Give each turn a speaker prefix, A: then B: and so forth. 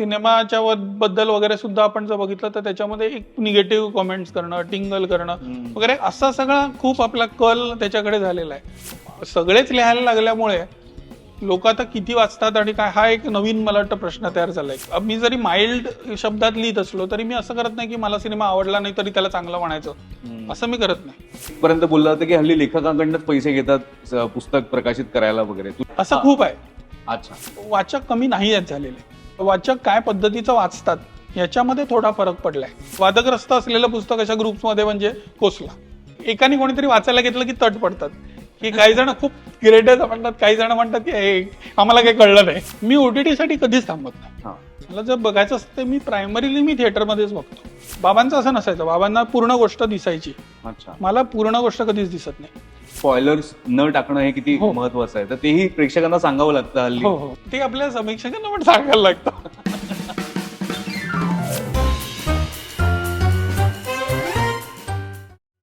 A: सिनेमाच्या बद्दल वगैरे सुद्धा आपण जर बघितलं तर त्याच्यामध्ये एक निगेटिव्ह कमेंट्स करणं टिंगल करणं. वगैरे असा सगळा खूप आपला कल त्याच्याकडे झालेला आहे. सगळेच लिहायला लागल्यामुळे लोक आता किती वाचतात आणि काय हा एक नवीन मला वाटतं प्रश्न तयार झालाय. मी जरी माइल्ड शब्दात लिहित असलो तरी मी असं करत नाही की मला सिनेमा आवडला नाही तरी त्याला चांगलं म्हणायचं. असं मी करत नाही.
B: पर्यंत बोललं होतं की हल्ली लेखकांकडनंच पैसे घेतात पुस्तक प्रकाशित करायला वगैरे.
A: असं खूप आहे.
B: अच्छा.
A: वाचक कमी नाही आहेत झालेले. वाचक काय पद्धतीचं वाचतात याच्यामध्ये थोडा फरक पडलाय. वादग्रस्त असलेलं पुस्तक अशा ग्रुप्समध्ये म्हणजे कोसला. एकाने कोणीतरी वाचायला घेतलं की तट पडतात. की काही जण खूप ग्रेट म्हणतात काही जण म्हणतात की "हे, आम्हाला काही कळलं नाही. मी ओटीटी साठी कधीच थांबत नाही.
B: हा.
A: मला जर बघायचं असतं तर मी प्रायमरीली मी थिएटरमध्येच बघतो. बाबांचं असं नसायचं. बाबांना पूर्ण गोष्ट दिसायची.
B: अच्छा.
A: मला पूर्ण गोष्ट कधीच दिसत नाही.
B: स्पॉयलर्स न टाकणं हे किती
A: हो.
B: महत्वाचं आहे. तर तेही प्रेक्षकांना सांगावं लागतं हल्ली.
A: हो हो. ते आपल्या समीक्षकांना पण सांगायला लागतं.